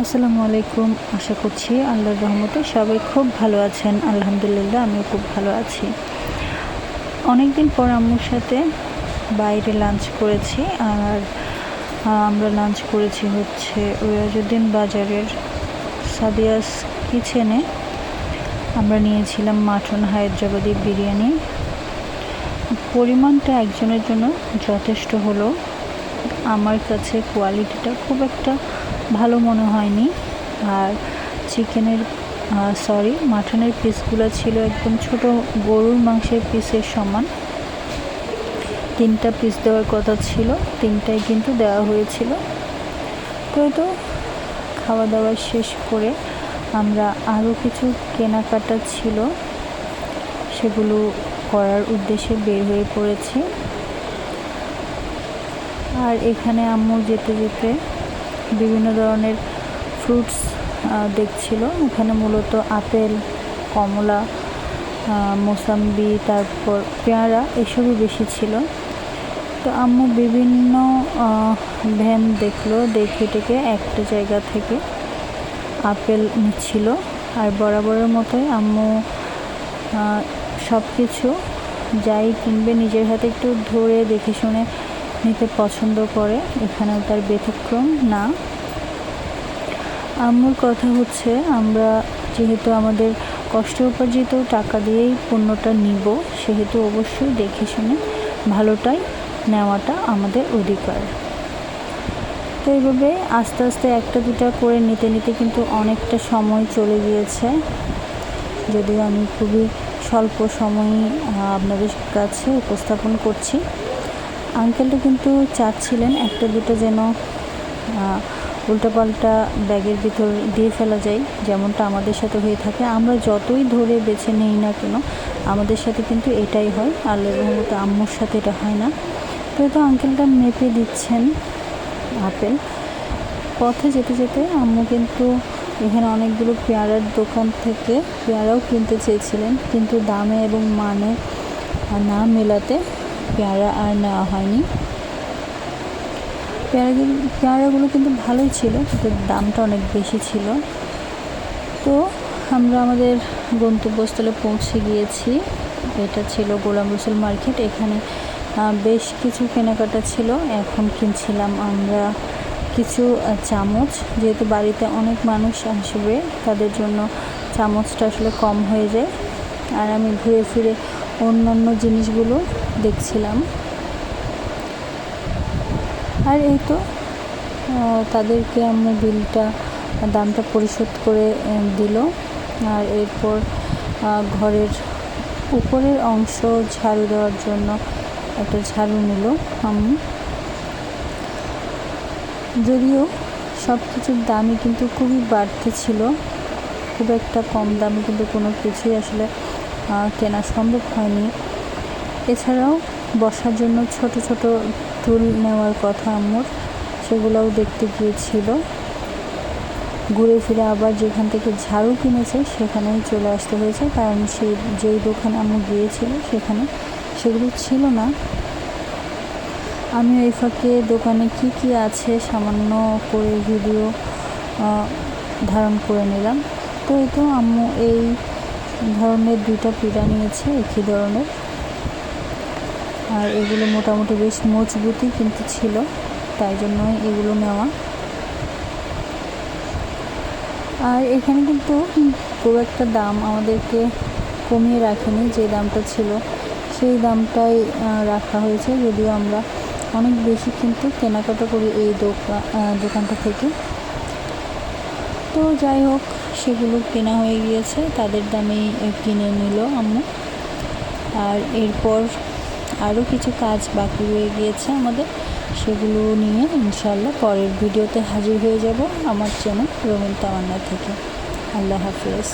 আসসালামু আলাইকুম। আশা করছি আল্লাহর রহমতে সবাই খুব ভালো আছেন। আলহামদুলিল্লাহ, আমিও খুব ভালো আছি। অনেক দিন পর আম্মুর সাথে বাইরে লাঞ্চ করেছি আর আমরা লাঞ্চ করেছি হচ্ছে ওয়াজুদ্দিন বাজারের সাদিয়াস কিচেনে। আমরা নিয়েছিলাম মাটন হায়দ্রাবাদি বিরিয়ানি। পরিমাণটা একজনের জন্য যথেষ্ট হলো। আমার কাছে কোয়ালিটিটা খুব একটা ভালো মনে হয়নি। আর চিকেনের সরি মাটনের পিসগুলো ছিল একদম ছোট গরুর মাংসের পিসের সমান। তিনটা পিস দেওয়ার কথা ছিল, তিনটাই কিন্তু দেওয়া হয়েছিল। তো তো খাওয়া দাওয়া শেষ করে আমরা আরও কিছু কেনাকাটা ছিল, সেগুলো করার উদ্দেশ্যে বের হয়ে পড়েছি। আর এখানে আম্মু যেতে যেতে বিভিন্ন ধরনের ফ্রুটস দেখছিল। এখানে মূলত আপেল, কমলা মোসাম্বি, তারপর পেয়ারা এসবই বেশি ছিল। তো আম্মু বিভিন্ন ভ্যান দেখল, দেখে টেকে একটা জায়গা থেকে আপেল নিচ্ছিল। আর বরাবরের মতোই আম্মু সব কিছু যাই কিনবে নিজের হাতে একটু ধরে দেখে শুনে নিতে পছন্দ করে, এখানেও তার ব্যতিক্রম, না। আম্মুর কথা হচ্ছে, আমরা যেহেতু আমাদের কষ্ট উপার্জিত টাকা দিয়েই পণ্যটা নিব, সেহেতু অবশ্যই দেখে শুনে ভালোটাই নেওয়াটা আমাদের অধিকার। তো এইভাবে আস্তে আস্তে একটা দুটা করে নিতে নিতে কিন্তু অনেকটা সময় চলে গিয়েছে। যদিও আমি খুবই স্বল্প সময়ই আপনাদের কাছে উপস্থাপন করছি। আঙ্কেলটা কিন্তু চাচ্ছিলেন একটা দুটো যেন উল্টাপাল্টা ব্যাগের ভিতর দিয়ে ফেলা যায়, যেমনটা আমাদের সাথে হয়ে থাকে। আমরা যতই ধরে বেছে নেই না কেন, আমাদের সাথে কিন্তু এটাই হয়। আল্লাহ রহমতে আম্মুর সাথে এটা হয় না। তো তো আঙ্কেলটা মেপে দিচ্ছেন আপেল, পথে যেতে যেতে আম্মু কিন্তু এখানে অনেকগুলো পেয়ারার দোকান থেকে পেয়ারাও কিনতে চেয়েছিলেন। কিন্তু দামে এবং মানে না মেলাতে পেয়ারা আর নেওয়া হয়নি। পেয়ারাগুলো পেয়ারাগুলো কিন্তু ভালোই ছিল, কিন্তু দামটা অনেক বেশি ছিল। তো আমরা আমাদের গন্তব্যস্থলে পৌঁছে গিয়েছি। এটা ছিল গোলাম রসুল মার্কেট। এখানে বেশ কিছু কেনাকাটা ছিল। এখন কিনছিলাম আমরা কিছু চামচ। যেহেতু বাড়িতে অনেক মানুষ আসবে, তাদের জন্য চামচটা আসলে কম হয়ে যায়। আর আমি ঘুরে ফিরে অন্যান্য জিনিসগুলো দেখছিলাম। আর এই তো তাদেরকে আমি বিলটা, দামটা পরিশোধ করে দিল। আর এরপর ঘরের উপরের অংশ ঝাড়ু দেওয়ার জন্য একটা ঝাড়ু নিল আমি যদিও সব কিছুর দামই কিন্তু খুবই বাড়তে ছিল, খুব একটা কম দামে কিন্তু কোনো কিছুই আসলে কেনা সম্ভব হয়নি। এছাড়াও বসার জন্য ছোট ছোট টুল নেওয়ার কথা আমার সেগুলোও দেখতে গিয়েছিল। ঘুরে ফিরে আবার যেখান থেকে ঝাড়ু কিনেছে সেখানেই চলে আসতে হয়েছে, কারণ সেই যেই দোকানে আমি গিয়েছিল সেখানে সেগুলো ছিল না। আমি এই ফাঁকে দোকানে কি কি আছে সামান্য করে ভিডিও ধারণ করে নিলাম। তো এই তো আম্মু এই ধরনের দুইটা পিড়া নিয়েছে, একই ধরনের। আর এগুলো মোটামুটি বেশ মজবুতই কিন্তু ছিল, তাই জন্যই এগুলো নেওয়া। আর এখানে কিন্তু খুব একটা দাম আমাদেরকে কমিয়ে রাখেনি, যে দামটা ছিল, সেই দামটাই রাখা হয়েছে। যদিও আমরা অনেক বেশি কিন্তু কেনাকাটা করি এই দোকান দোকানটা থেকে। তো যাই হোক সেগুলো কেনা হয়ে গিয়েছে, তাদের দামেই কিনে নিল আম্মু। আর এরপর আরও কিছু কাজ বাকি রয়ে গিয়েছে আমাদের, সেগুলো নিয়ে ইনশাল্লাহ পরের ভিডিওতে হাজির হয়ে যাব আমার চ্যানেল রবীন তামান্না থেকে। আল্লাহ হাফিজ।